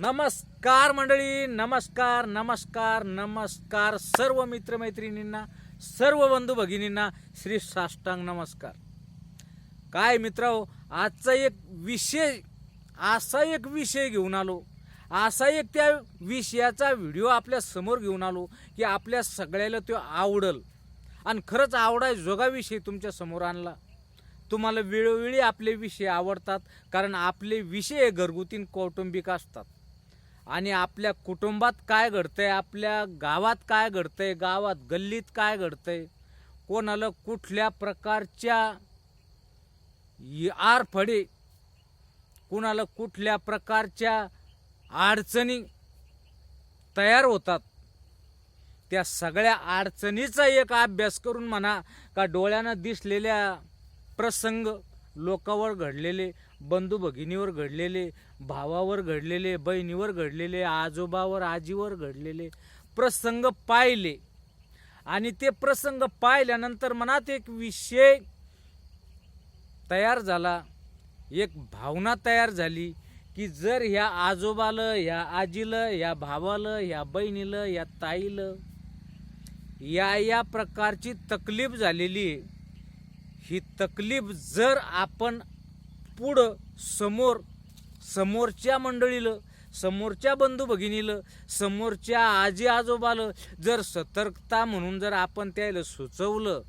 नमस्कार मंडळी नमस्कार नमस्कार नमस्कार सर्व मित्रमैत्रिणींना सर्व बंधू भगिनींना श्री साष्टांग नमस्कार. काय मित्र आजचा एक विषय असा एक विषय घेऊन आलो. असा एक त्या विषयाचा व्हिडिओ आपल्यासमोर घेऊन आलो की आपल्या सगळ्याला तो आवडल. आणि खरंच आवडाय जोगा विषय तुमच्यासमोर आणला. तुम्हाला वेळोवेळी आपले विषय आवडतात कारण आपले विषय हे घरगुती कौटुंबिक असतात. आणि आपल्या कुटुंबात काय घडतंय आपल्या गावात काय घडतंय गावात गल्लीत काय घडतंय कोणाला कुठल्या प्रकारच्या आरफडे कुणाला कुठल्या प्रकारच्या अडचणी तयार होतात त्या सगळ्या अडचणीचा एक अभ्यास करून म्हणा का डोळ्यानं दिसलेल्या प्रसंग लोकावर घडलेले बंधू भगिनीवर घडलेले भावावर घडलेले बहिणीवर घडलेले आजोबावर आजीवर घडलेले प्रसंग पाहिले. आणि ते प्रसंग पाहिल्यानंतर मनात एक विषय तयार झाला. एक भावना तयार झाली की जर ह्या आजोबाला ह्या आजीला ह्या भावाला ह्या बहिणीला ह्या ताईला या या प्रकारची तकलीफ झालेली आहे. ही तकलीफ जर आपण पुढं समोर समोरच्या मंडळीलं समोरच्या बंधू भगिनीलं समोरच्या आजी आजोबाला जर सतर्कता म्हणून जर आपण त्याला सुचवलं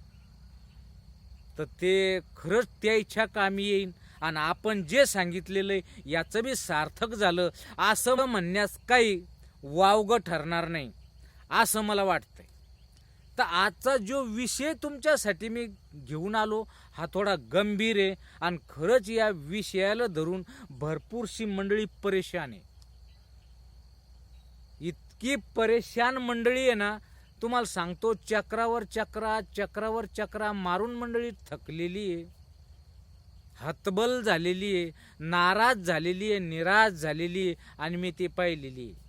तर ते खरंच त्या इच्छा कामी येईन. आणि आपण जे सांगितलेलं आहे याचं बी सार्थक झालं. असं म्हणण्यास काही वावगं ठरणार नाही. असं मला वाटतंय. तर आजचा जो विषय तुमच्यासाठी मी घेऊन आलो हा थोडा गंभीर आहे आणि खरंच या विषयाला धरून भरपूरशी मंडळी परेशान आहे. इतकी परेशान मंडळी आहे ना तुम्हाला सांगतो चक्रावर चक्रा चक्रावर चक्रा मारून मंडळी थकलेली आहे. हतबल झालेली आहे नाराज झालेली आहे निराश झालेली आहे आणि मी ती पाहिलेली आहे.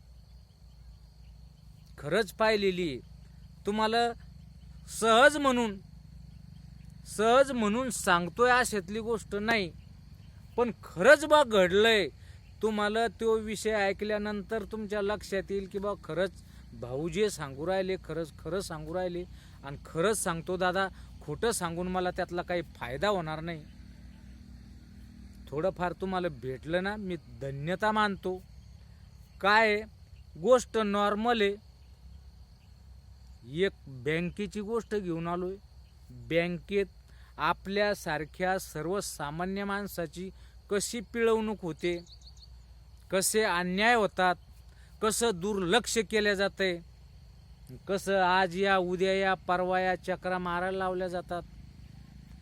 खरंच पाहिलेली आहे. तुम्हाला सहज म्हणून सहज म्हणून सांगतोय अशातली गोष्ट नाही. पण खरंच बा घडलंय. तुम्हाला तो विषय ऐकल्यानंतर तुमच्या लक्षात येईल की बा खरंच भाऊ जे सांगू राहिले खरंच खरं सांगू राहिले. आणि खरंच सांगतो दादा खोटं सांगून मला त्यातला काही फायदा होणार नाही. थोडंफार तुम्हाला भेटलं ना मी धन्यता मानतो. काय गोष्ट नॉर्मल आहे. एक बँकेची गोष्ट घेऊन आलो आहे बँकेत आपल्यासारख्या सर्वसामान्य माणसाची कशी पिळवणूक होते कसे अन्याय होतात कसं दुर्लक्ष केलं जातं आहे कसं आज या उद्या या परवा या चक्रा मारायला लावल्या जातात.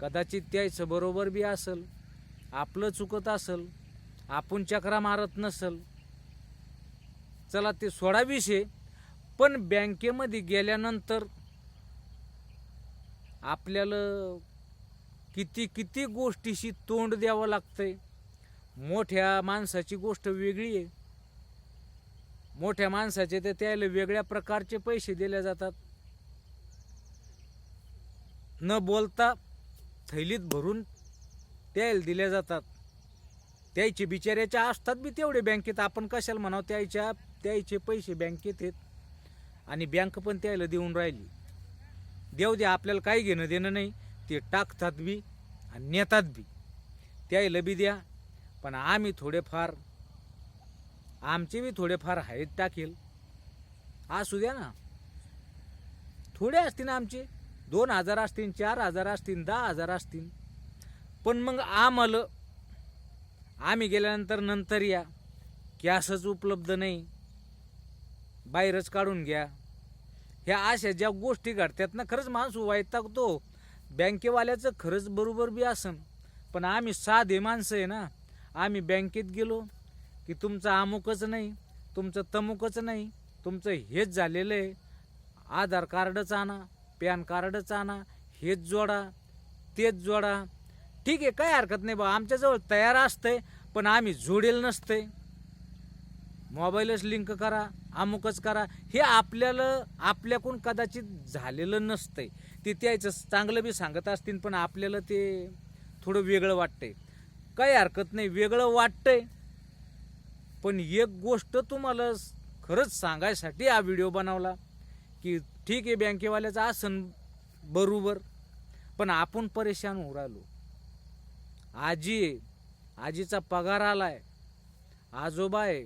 कदाचित त्याचं बरोबर बी असेल आपलं चुकत असेल आपण चक्रा मारत नसल. चला ते सोडा विषय. पण बँकेमध्ये गेल्यानंतर आपल्याला किती किती गोष्टीशी तोंड द्यावं लागतंय. मोठ्या माणसाची गोष्ट वेगळी आहे. मोठ्या माणसाचे तर त्याला वेगळ्या प्रकारचे पैसे दिले जातात. न बोलता थैलीत भरून त्याला दिल्या जातात. त्याचे बिचाऱ्याच्या असतात बी तेवढे बँकेत. आपण कशाला म्हणावं? त्याच्या त्याचे पैसे बँकेत आहेत. आणि बँक पण त्याला देऊन राहिली. देऊ दे आपल्याला काही घेणं देणं नाही. ते टाकतात बी आणि नेतात बी. त्याला बी द्या. पण आम्ही थोडेफार आमचे बी थोडेफार हायत टाकेल. असू द्या ना. थोडे असतील ना आमचे. दोन हजार असतील चार हजार असतील दहा हजार असतील. पण मग आम्हाला आम्ही गेल्यानंतर नंतर या कॅसच उपलब्ध नाही. बाहेरच काढून घ्या. ह्या अशा ज्या गोष्टी घडतात ना खरंच माणूस वैतागतो. बँकेवाल्याचं खरंच बरोबर बी असन. पण आम्ही साधे माणसं आहे ना आम्ही बँकेत गेलो की तुमचं अमुकच नाही तुमचं तमुकच नाही तुमचं हेच झालेलं आहे. आधार कार्डच आणा पॅन कार्डच आणा हेच जोडा तेच जोडा. ठीक आहे काय हरकत नाही बा आमच्याजवळ तयार असतंय पण आम्ही जोडेल नसतंय. मोबाईलच लिंक करा. अमुकच करा. हे आपल्याला आपल्याकडून कदाचित झालेलं नसतंय. ते त्याचं चांगलं बी सांगत असतील पण आपल्याला ते थोडं वेगळं वाटतंय. काही हरकत नाही वेगळं वाटतंय. पण एक गोष्ट तुम्हाला खरंच सांगायसाठी हा व्हिडिओ बनवला की ठीक आहे बँकेवाल्याचं आसन बरोबर पण आपण परेशान होऊ राहिलो. आजी आहे आजीचा पगार आलाय. आजोबा आहे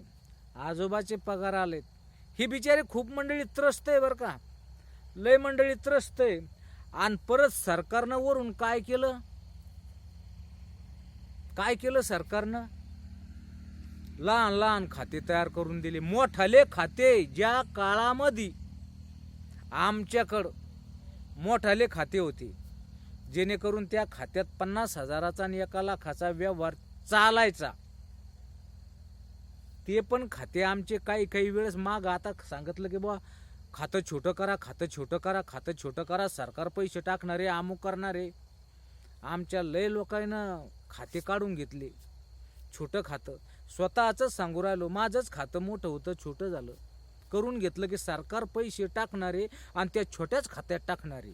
आजोबाचे पगार आलेत. ही बिचारी खूप मंडळी त्रस्त आहे बरं का. लय मंडळी त्रस्त आहे. आणि परत सरकारनं वरून काय केलं? काय केलं सरकारनं? लहान लहान खाते तयार करून दिले. मोठाले खाते ज्या काळामध्ये आमच्याकडं मोठाले खाते होते जेणेकरून त्या खात्यात पन्नास हजाराचा आणि एका लाखाचा व्यवहार चालायचा. ते पण खाते. आमचे काही काही वेळेस माग आता सांगितलं की बुवा खातं छोटं करा खातं छोटं करा खातं छोटं करा सरकार पैसे टाकणारे अमुक करणारे. आमच्या लय लोकांनं खाते काढून घेतले. छोटं खातं. स्वतःचंच सांगू राहिलो माझंच खातं मोठं होतं छोटं झालं. करून घेतलं की सरकार पैसे टाकणारे आणि त्या छोट्याच खात्यात टाकणारे.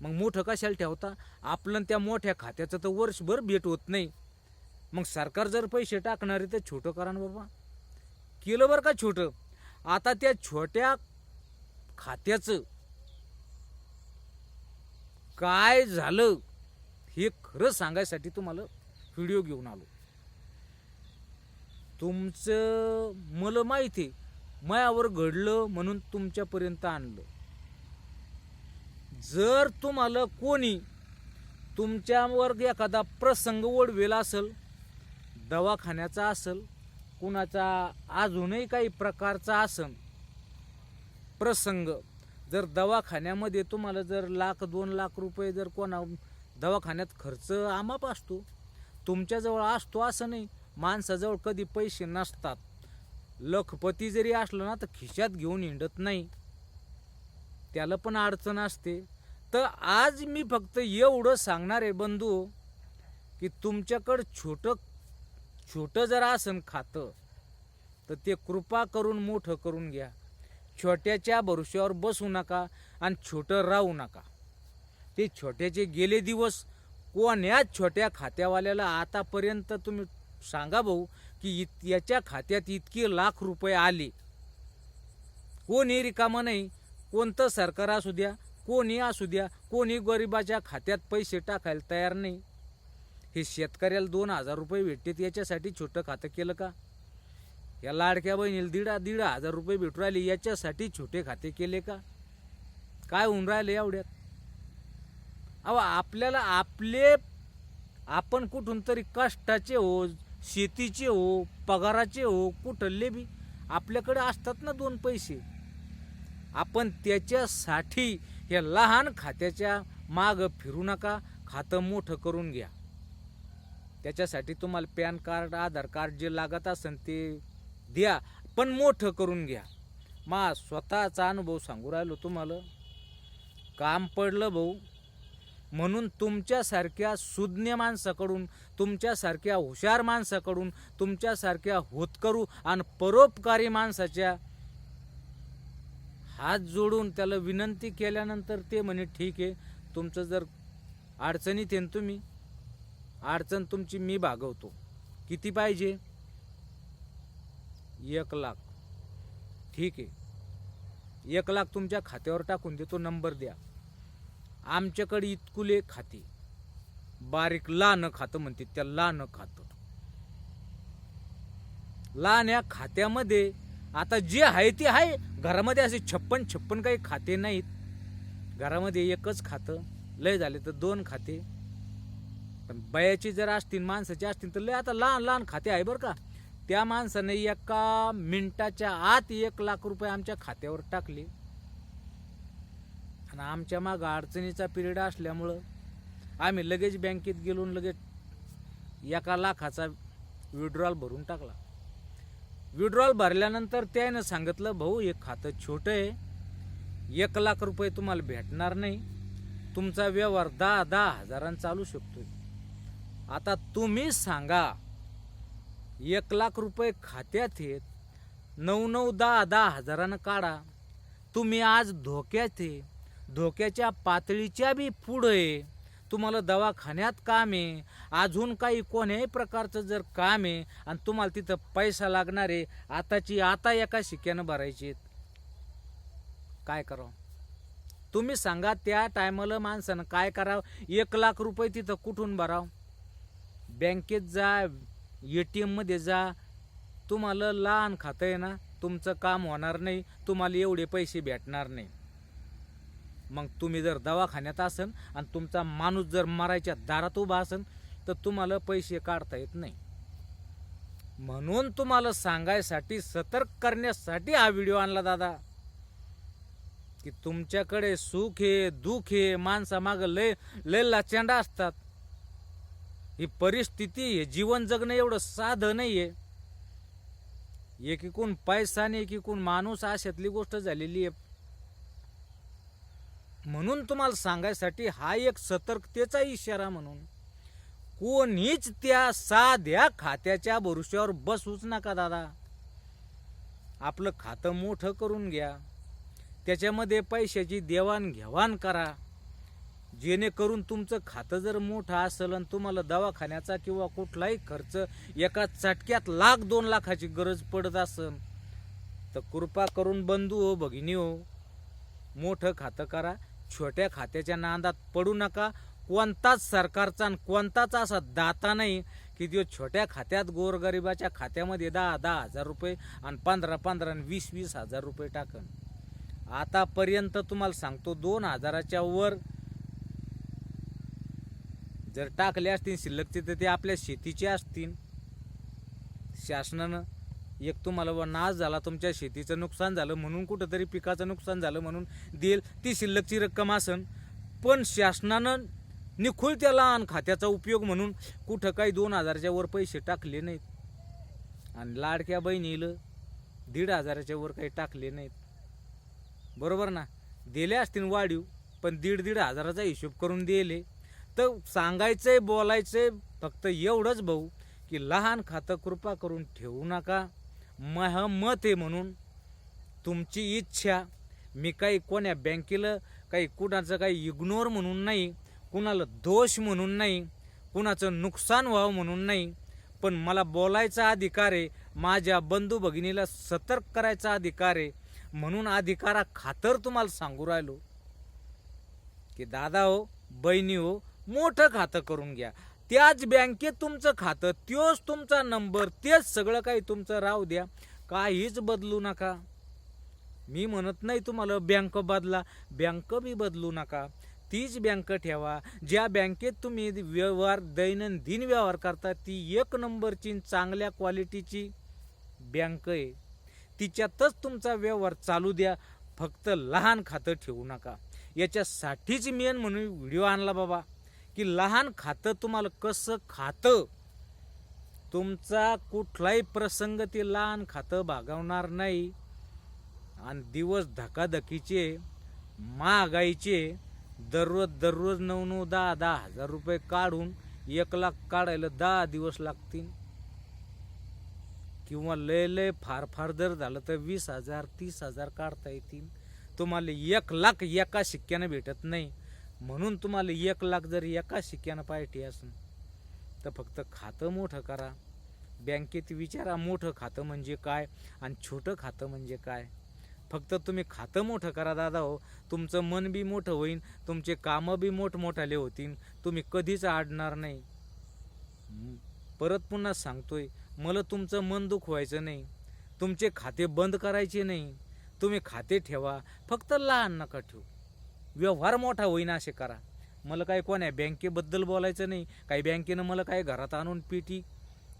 मग मोठं कशाला ठेवता? आपलं त्या मोठ्या खात्याचं तर वर्षभर भेट होत नाही. मग सरकार जर पैसे टाकणारे तर छोटं करा ना बाबा. केलं बरं का छोटं? आता त्या छोट्या खात्याचं काय झालं हे खरं सांगायसाठी तुम्हाला व्हिडिओ घेऊन आलो. तुमचं मला माहिती आहे मायावर घडलं म्हणून तुमच्यापर्यंत आणलं. जर तुम्हाला कोणी तुमच्यावर एखादा प्रसंग ओढवेला असेल दवाखान्याचा असेल कुणाचा अजूनही काही प्रकारचा असन प्रसंग जर दवाखान्यामध्ये तुम्हाला जर लाख दोन लाख रुपये जर कोणा दवाखान्यात खर्च आमाप असतो तुमच्याजवळ असतो असं नाही माणसाजवळ कधी पैसे नसतात. लखपती जरी असलं ना तर खिशात घेऊन हिंडत नाही. त्याला पण अडचण असते. तर आज मी फक्त एवढं सांगणार आहे बंधू की तुमच्याकडं छोटं छोटं जर आसन खातं तर ते कृपा करून मोठं करून घ्या. छोट्याच्या भरोश्यावर बसू नका आणि छोटं राहू नका. ते छोट्याचे गेले दिवस कोण्याच छोट्या खात्यावाल्याला आतापर्यंत तुम्ही सांगा भाऊ की इत याच्या खात्यात इतके लाख रुपये आले. कोणी रिकामं नाही कोणतं सरकार असू द्या कोणी असू द्या कोणी गरिबाच्या खात्यात पैसे टाकायला तयार नाही. हे शेतकऱ्याला दोन हजार रुपये भेटतात याच्यासाठी छोटं खातं केलं का? या लाडक्या बहिणीला दीड दीड हजार रुपये भेटू राहिले याच्यासाठी छोटे खाते केले का? काय होऊन राहिले एवढ्यात? अहो आपल्याला आपले आपण कुठून तरी कष्टाचे हो शेतीचे हो पगाराचे हो कुठले बी आपल्याकडे असतात ना दोन पैसे. आपण त्याच्यासाठी या लहान खात्याच्या माग फिरू नका खातं मोठं करून घ्या. त्याच्यासाठी तुम्हाला पॅन कार्ड आधार कार्ड जे लागत असेल ते द्या पण मोठं करून घ्या. मा स्वतःचा अनुभव सांगू राहिलो तुम्हाला. काम पडलं भाऊ. म्हणून तुमच्यासारख्या सुज्ञ माणसाकडून तुमच्यासारख्या हुशार माणसाकडून तुमच्यासारख्या होतकरू आणि परोपकारी माणसाच्या हात जोडून त्याला विनंती केल्यानंतर ते म्हणे ठीक आहे तुमचं जर अडचणीत आहे तुम्ही अडचण तुमची मी भागवतो. किती पाहिजे? एक लाख. ठीक आहे. एक लाख तुमच्या खात्यावर टाकून देतो नंबर द्या. आमच्याकडे इतकुले खाते. बारीक लहान खातं म्हणते त्या लहान खातं. लहान या खात्यामध्ये आता जे आहे ते आहे. घरामध्ये असे छप्पन छप्पन काही खाते नाहीत. घरामध्ये एकच खातं. लय झाले तर दोन खाते. पण बयाची जर असतील माणसाची असतील तर लय आता लहान लहान खाते आहे बरं का. त्या माणसाने एका मिनिटाच्या आत एक लाख रुपये आमच्या खात्यावर टाकले. आणि आमच्या माग अडचणीचा पिरियड असल्यामुळं आम्ही लगेच बँकेत गेलो लगेच एका लाखाचा विड्रॉल भरून टाकला. विड्रॉल भरल्यानंतर त्यानं सांगितलं भाऊ हे खातं छोटं आहे. एक लाख रुपये तुम्हाला भेटणार नाही. तुमचा व्यवहार दहा दहा हजारांना चालू शकतोय. आता तुम्ही सांगा एक लाख रुपये खात्यात आहेत नऊ नऊ दहा दहा हजारानं काढा. तुम्ही आज धोक्यात आहे धोक्याच्या पातळीच्या बी पुढं आहे. तुम्हाला दवाखान्यात काम आहे अजून काही कोण्याही प्रकारचं जर काम आहे आणि तुम्हाला तिथं पैसा लागणार आहे आताची आता एका शिक्क्यानं भरायची काय करावं? तुम्ही सांगा त्या टायमाला माणसानं काय करावं? एक लाख रुपये तिथं कुठून भरावं? बँकेत जा ए टी एममध्ये जा. तुम्हाला लहान खातं आहे ना तुमचं काम होणार नाही तुम्हाला एवढे पैसे भेटणार नाही. मग तुम्ही जर दवाखान्यात असन आणि तुमचा माणूस जर मरायच्या दारात उभा असन तर तुम्हाला पैसे काढता येत नाही. म्हणून तुम्हाला सांगायसाठी सतर्क करण्यासाठी हा व्हिडिओ आणला दादा. की तुमच्याकडे सुख आहे दुःख आहे माणसामागं लय लय लाचंडा असतात. ही परिस्थिती हे जीवन जगणं एवढं साधं नाही आहे एक एकीकून पैसा आणि एकीकून माणूस अशातली गोष्ट झालेली आहे. म्हणून तुम्हाला सांगायसाठी हा एक सतर्कतेचा इशारा म्हणून कोणीच त्या साध्या खात्याच्या भरोश्यावर बसूच नका दादा. आपलं खातं मोठं करून घ्या. त्याच्यामध्ये पैशाची देवाणघेवाण करा. जेणेकरून तुमचं खातं जर मोठं असेल आणि तुम्हाला दवाखान्याचा किंवा कुठलाही खर्च एका चटक्यात लाख दोन लाखाची गरज पडत असेल तर कृपा करून बंधू हो भगिनी हो मोठं खातं करा छोट्या खात्याच्या नांदात पडू नका. कोणताच सरकारचा आणि कोणताच असा दाता नाही की जो छोट्या खात्यात गोरगरिबाच्या खात्यामध्ये दहा दहा हजार रुपये आणि पंधरा पंधरा आणि वीस वीस हजार रुपये टाकन. आतापर्यंत तुम्हाला सांगतो दोन हजाराच्या वर जर टाकले असतील शिल्लकचे तर ते आपल्या शेतीचे असतील. शासनानं एक तुम्हाला व नाश झाला तुमच्या शेतीचं नुकसान झालं म्हणून कुठंतरी पिकाचं नुकसान झालं म्हणून देईल ती शिल्लकची रक्कम असन. पण शासनानं निखुल त्याला लहान खात्याचा उपयोग म्हणून कुठं काही दोन हजाराच्या वर पैसे टाकले नाहीत. आणि लाडक्या बहिणीला दीड हजाराच्या वर काही टाकले नाहीत. बरोबर ना? दिले असतील वाढीव पण दीड दीड हजाराचा हिशोब करून दिले. तर सांगायचंय बोलायचंय फक्त एवढंच भाऊ की लहान खातं कृपा करून ठेवू नका. मह मत आहे म्हणून. तुमची इच्छा. मी काही कोण्या बँकेला काही कुणाचं काही इग्नोर म्हणून नाही कुणाला दोष म्हणून नाही कुणाचं नुकसान व्हावं म्हणून नाही पण मला बोलायचा अधिकार आहे माझ्या बंधू भगिनीला सतर्क करायचा अधिकार आहे म्हणून अधिकारा खातर तुम्हाला सांगू राहिलो. की दादा हो बहिणी हो मोठं खातं करून घ्या. त्याच बँकेत तुमचं खातं त्योच तुमचा नंबर तेच सगळं काही तुमचं राहू द्या. काहीच बदलू नका. मी म्हणत नाही तुम्हाला बँक बदला बँक बी बदलू नका. तीच बँक ठेवा. ज्या बँकेत तुम्ही व्यवहार दैनंदिन व्यवहार करता ती एक नंबरची चांगल्या क्वालिटीची बँक आहे. तिच्यातच तुमचा व्यवहार चालू द्या. फक्त लहान खातं ठेवू नका. याच्यासाठीच मेन म्हणून व्हिडिओ आणला बाबा. की लहान खातं तुम्हाला कसं खातं? तुमचा कुठलाही प्रसंग ते लहान खातं भागवणार नाही. आणि दिवस धकाधकीचे महागाईचे दररोज दररोज नऊ नऊ दहा दहा हजार रुपये काढून एक लाख काढायला दहा दिवस लागतील. किंवा लय लय फार फार जर झालं तर वीस हजार तीस हजार काढता येतील. तुम्हाला एक लाख एका शिक्क्यानं भेटत नाही. म्हणून तुम्हाला एक लाख जर एका शिक्क्यानं पाहिजे असून तर फक्त खातं मोठं करा. बँकेत विचारा मोठं खातं म्हणजे काय आणि छोटं खातं म्हणजे काय. फक्त तुम्ही खातं मोठं करा दादा हो. तुमचं मन बी मोठं होईल तुमचे कामं बी मोठमोठाले होतील. तुम्ही कधीच आडणार नाही. परत पुन्हा सांगतोय मला तुमचं मन दुखवायचं नाही. तुमचे खाते बंद करायचे नाही. तुम्ही खाते ठेवा फक्त लहान नका ठेवू. व्यवहार मोठा होईना असे करा. मला काय कोण आहे? बँकेबद्दल बोलायचं नाही. काही बँकेनं मला काय घरात आणून पेटी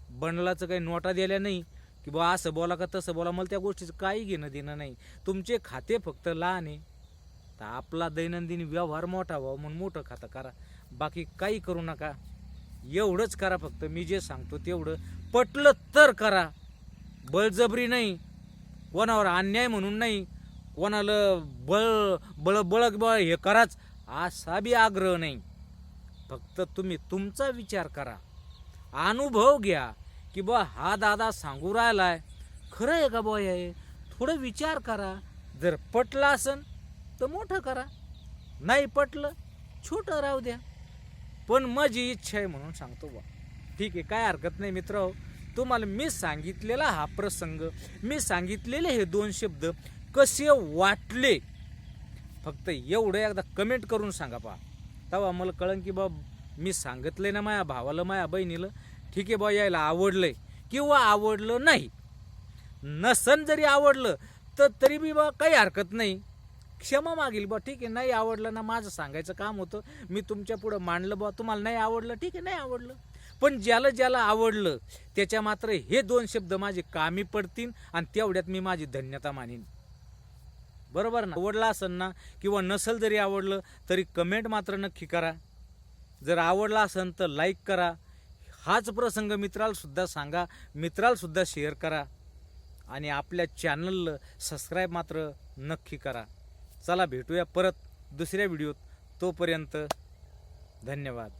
बंडलाचं काही नोटा दिल्या नाही की बा असं बोला का तसं बोला. मला त्या गोष्टीचं काही घेणं देणं नाही. तुमचे खाते फक्त लहान आहे. तर आपला दैनंदिन व्यवहार मोठा व्हावा म्हणून मोठं खातं करा. बाकी काही करू नका. एवढंच करा फक्त. मी जे सांगतो तेवढं. पटलं तर करा. बळजबरी नाही. कोणावर अन्याय म्हणून नाही. कोणाला बळ बळ बळक बळ हे कराच असा बी आग्रह नाही. फक्त तुम्ही तुमचा विचार करा. अनुभव घ्या की बा हा दादा सांगू राहिलाय. खरं आहे का बॉय हे? थोडं विचार करा. जर पटलं असन तर मोठं करा. नाही पटलं छोटं राहू द्या. पण माझी इच्छा आहे म्हणून सांगतो बा ठीक आहे काय हरकत नाही मित्र हो. तुम्हाला मी सांगितलेला हा प्रसंग मी सांगितलेले हे दोन शब्द कसे वाटले? फक्त एवढं एकदा कमेंट करून सांगा पा तेव्हा मला कळन की बा मी सांगितलंय ना माझ्या भावाला माझ्या बहिणीला ठीक आहे बा यायला आवडलंय किंवा आवडलं नाही. नसन जरी आवडलं तर तरी बी बा काही हरकत नाही. क्षमा मागील बा ठीक आहे नाही आवडलं ना माझं सांगायचं काम होतं. मी तुमच्या पुढं मांडलं बा तुम्हाला नाही आवडलं ठीक आहे नाही आवडलं. पण ज्याला ज्याला आवडलं त्याच्या मात्र हे दोन शब्द माझे कामी पडतील आणि तेवढ्यात मी माझी धन्यता मानीन. बरोबर ना? आवडला असेल ना किंवा नसेल जरी आवडलं तरी कमेंट मात्र नक्की करा. जर आवडला असेल तर लाईक करा. हाच प्रसंग मित्रालासुद्धा सांगा. मित्रालासुद्धा शेअर करा. आणि आपल्या चॅनलला सबस्क्राईब मात्र नक्की करा. चला भेटूया परत दुसऱ्या व्हिडिओत तोपर्यंत धन्यवाद.